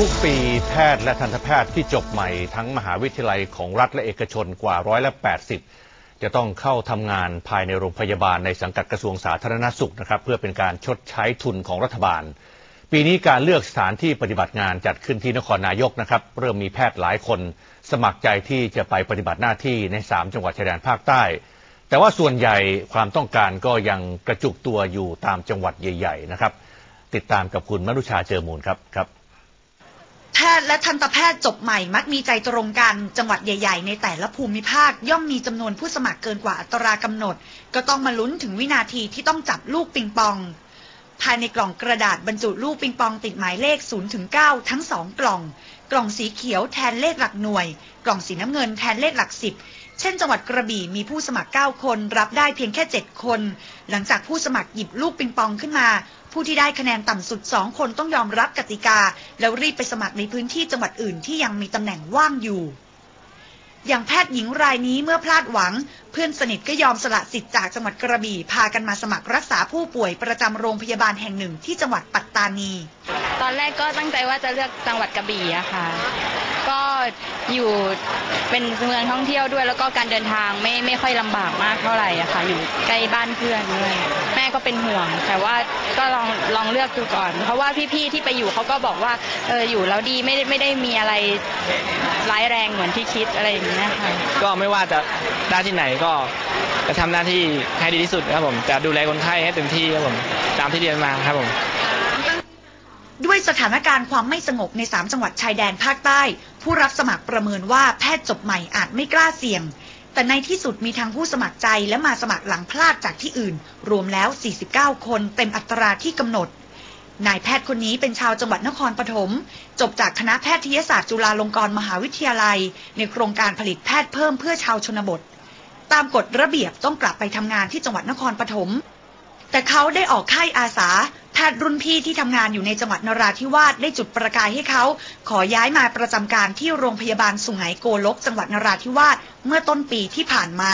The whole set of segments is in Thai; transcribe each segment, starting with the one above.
ทุกๆ ปีแพทย์และทันตแพทย์ที่จบใหม่ทั้งมหาวิทยาลัยของรัฐและเอกชนกว่าร้อยละ80 จะต้องเข้าทำงานภายในโรงพยาบาลในสังกัดกระทรวงสาธารณสุขนะครับ เพื่อเป็นการชดใช้ทุนของรัฐบาล ปีนี้การเลือกสถานที่ปฏิบัติงานจัดขึ้นที่นครนายกนะครับ เริ่มมีแพทย์หลายคน สมัครใจที่จะไปปฏิบัติหน้าที่ใน 3 จังหวัดชายแดนภาคใต้ แต่ว่าส่วนใหญ่ความต้องการก็ยังกระจุกตัวอยู่ตามจังหวัดใหญ่ ๆ นะครับ ติดตามกับคุณมนุชาเจอมูลครับครับ แพทย์และทันตแพทย์จบใหม่มักมีใจตรงกัน จังหวัดใหญ่ ๆ ในแต่ละภูมิภาคย่อมมีจำนวนผู้สมัครเกินกว่าอัตรากำหนด ก็ต้องมาลุ้นถึงวินาทีที่ต้องจับลูกปิงปอง ภายในกล่องกระดาษบรรจุลูกปิงปองติดหมายเลข0ถึง9ทั้ง2กล่อง กล่องสีเขียวแทนเลขหลักหน่วย กล่องสีน้ำเงินแทนเลขหลักสิบ เช่นจังหวัดกระบี่มีผู้สมัคร 9 คน รับได้เพียงแค่ 7 คน หลังจากผู้สมัครหยิบลูกปิงปองขึ้นมา ผู้ที่ได้คะแนนต่ำสุด 2 คนต้องยอมรับกติกา แล้วรีบไปสมัครในพื้นที่จังหวัดอื่นที่ยังมีตำแหน่งว่างอยู่ อย่างแพทย์หญิงรายนี้เมื่อพลาดหวัง เพื่อนสนิทก็ยอมสละสิทธิ์จากจังหวัดกระบี่พากันมาสมัครรักษาผู้ป่วยประจำโรงพยาบาลแห่งหนึ่งที่จังหวัดปัตตานี ตอนแรกก็ตั้งใจว่าจะเลือกจังหวัดกระบี่อะค่ะ ก็อยู่เป็นเมืองท่องเที่ยวด้วย แล้วก็การเดินทางไม่ไม่ค่อยลำบากมากเท่าไหร่อะค่ะ อยู่ใกล้บ้านเพื่อนด้วยแม่ก็เป็นห่วง แต่ว่าก็ลองลองเลือกดูก่อน เพราะว่าพี่ๆที่ไปอยู่เขาก็บอกว่าเอออยู่แล้วดีไม่ได้ไม่ได้มีอะไรร้ายแรงเหมือนที่คิดอะไรอย่างเงี้ยค่ะก็ไม่ว่าจะได้าที่ไหนก็จะทำหน้าที่ให้ดีที่สุดครับผมจะดูแลคนไข้ให้เต็มที่ครับผมตามที่เรียนมาครับผม ด้วยสถานการณ์ความไม่สงบใน 3 จังหวัดชายแดนภาคใต้ ผู้รับสมัครประเมินว่าแพทย์จบใหม่อาจไม่กล้าเสี่ยง แต่ในที่สุดมีทั้งผู้สมัครใจและมาสมัครหลังพลาดจากที่อื่น รวมแล้ว 49 คนเต็มอัตราที่กำหนด นายแพทย์คนนี้เป็นชาวจังหวัดนครปฐม จบจากคณะแพทยศาสตร์จุฬาลงกรณ์มหาวิทยาลัย ในโครงการผลิตแพทย์เพิ่มเพื่อชาวชนบท ตามกฎระเบียบต้องกลับไปทำงานที่จังหวัดนครปฐมแต่เขาได้ออกค่ายอาสา ทย์รุ่นพี่ที่ทำงานอยู่ในจังหวัดนราธิวาสได้จุดประกายให้เขา ขอย้ายมาประจำการที่โรงพยาบาลสุไหงโกลก จังหวัดนราธิวาสเมื่อต้นปีที่ผ่านมา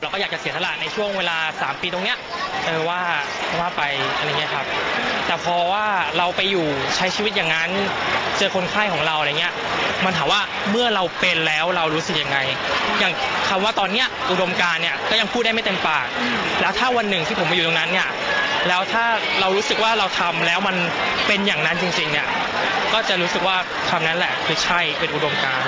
เราก็อยากจะเสียสละในช่วงเวลา 3 ปีตรงเนี้ยเออว่าว่าไปอะไรเงี้ยครับ แต่พอว่าเราไปอยู่ใช้ชีวิตอย่างนั้นเจอคนไข้ของเราอะไรเงี้ยมันถามว่าเมื่อเราเป็นแล้วเรารู้สึกยังไง อย่างคำว่าตอนเนี้ยอุดมการเนี่ยก็ยังพูดได้ไม่เต็มปาก แล้วถ้าวันหนึ่งที่ผมมาอยู่ตรงนั้นเนี่ย แล้วถ้าเรารู้สึกว่าเราทำแล้วมันเป็นอย่างนั้นจริงๆเนี่ยก็จะรู้สึกว่าคำนั้นแหละคือใช่เป็นอุดมการ